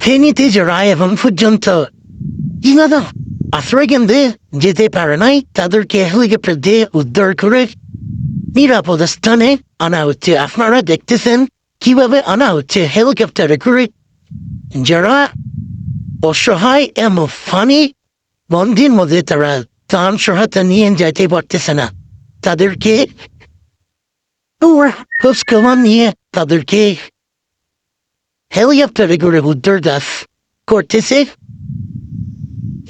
ফেনীতে যারা এখন পর্যন্ত কীভাবে আশ্রয় কেন্দ্রে যেতে পারে নাই তাদেরকে হেলিকপ্টার দিয়ে উদ্ধার করে নিরাপদ স্থানে আনা হচ্ছে আপনারা দেখতেছেন কীভাবে আনা হচ্ছে হেলিকপ্টারে করে যারা অসহায় এমন ফানি বন্দির মধ্যে তারা ত্রাণ সহায়তা নিয়ে যাইতে পারতেছে না তাদেরকে খোঁজখবর নিয়ে তাদেরকে হেলিকপ্টারে উদ্ধার দাস করতেছে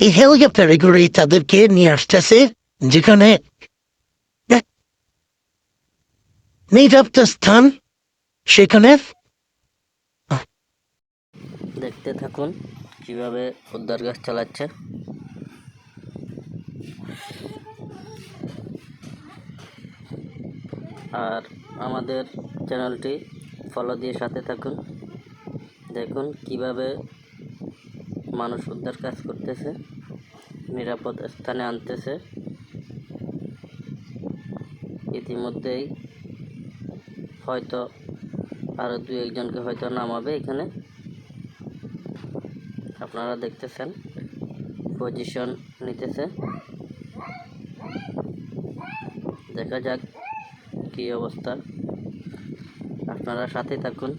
এই হেলিকপ্টারে করে তাদেরকে নিয়ে আসতেছে যেখানে নিরাপদ স্থান সেখানে দেখতে থাকুন কীভাবে উদ্ধার কাজ চালাচ্ছে। আর আমাদের চ্যানেলটি ফলো দিয়ে সাথে থাকুন। দেখুন কীভাবে মানুষ উদ্ধার কাজ করতেছে, নিরাপদ স্থানে আনতেছে। ইতিমধ্যেই হয়তো আরও দু একজনকে হয়তো নামাবে এখানে। আপনারা দেখতেছেন পজিশন নিতেছে। দেখা যাক কি অবস্থা। আপনারা সাথে থাকুন।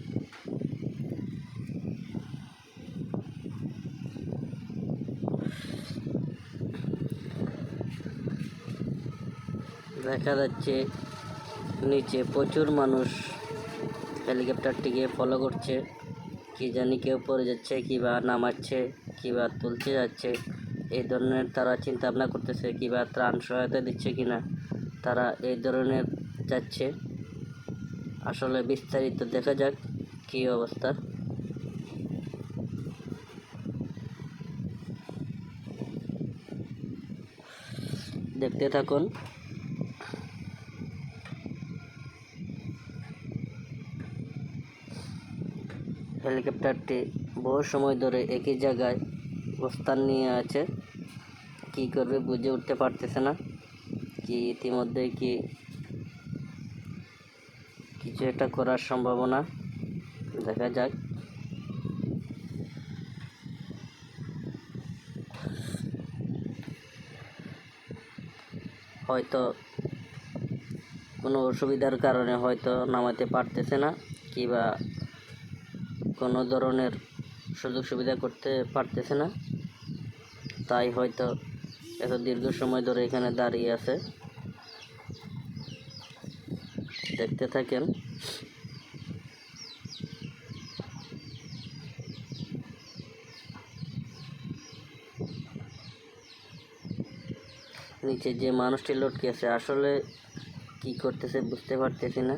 দেখা যাচ্ছে, নিচে প্রচুর মানুষ হেলিকপ্টারটিকে ফলো করছে। কি জানি কেউ পড়ে যাচ্ছে কিবা নামাচ্ছে কিবা তুলতে যাচ্ছে। এই ধরনের তারা চিন্তা ভাবনা করতেছে কিবা ত্রাণ সহায়তা দিচ্ছে কিনা। তারা এই ধরনের যাচ্ছে। আসলে বিস্তারিত দেখা যাক কি অবস্থা। দেখতে থাকুন। হেলিকপ্টারটি বহু সময় ধরে একই জায়গায় অবস্থান নিয়ে আছে। কি করবে বুঝে উঠতে পারতেছে না। কি ইতিমধ্যে কি কিছু একটা করার সম্ভাবনা দেখা যাক। হয়তো কোনো অসুবিধার কারণে হয়তো নামাতে পারতেছে না কিবা কোনো ধরনের সুযোগ সুবিধা করতে পারতেছে না। তাই হয়তো এত দীর্ঘ সময় ধরে এখানে দাঁড়িয়ে আছে। দেখতে থাকেন। নিচে যে মানুষটি লটকে আছে, আসলে কি করতেছে বুঝতে পারতেছি না।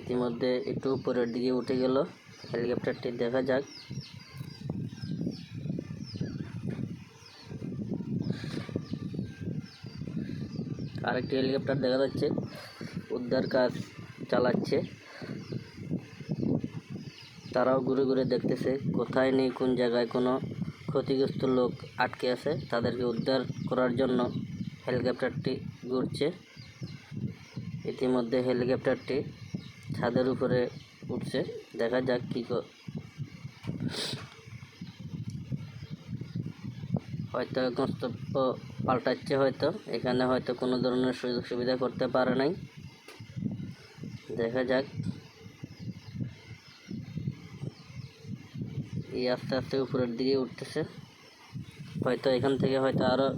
ইতিমধ্যে একটু উপরের দিকে উঠে গেল। হেলিকপ্টারটি দেখা যাক। আরেকটি হেলিকপ্টার দেখা যাচ্ছে। উদ্ধার কাজ চালাচ্ছে। তারাও ঘুরে ঘুরে দেখতেছে কোথায় নেই, কোন জায়গায় কোনো ক্ষতিগ্রস্ত লোক আটকে আছে। তাদেরকে উদ্ধার করার জন্য হেলিকপ্টারটি ঘুরছে। ইতিমধ্যে হেলিকপ্টারটি ছাদের উপরে উঠছে। দেখা যাক কী হয়তো গন্তব্য পাল্টাচ্ছে হয়তো। এখানে হয়তো কোনো ধরনের সুযোগ সুবিধা করতে পারে নাই। দেখা যাক। এই আস্তে আস্তে উপরের দিকে উঠতেছে। হয়তো এখান থেকে হয়তো আরও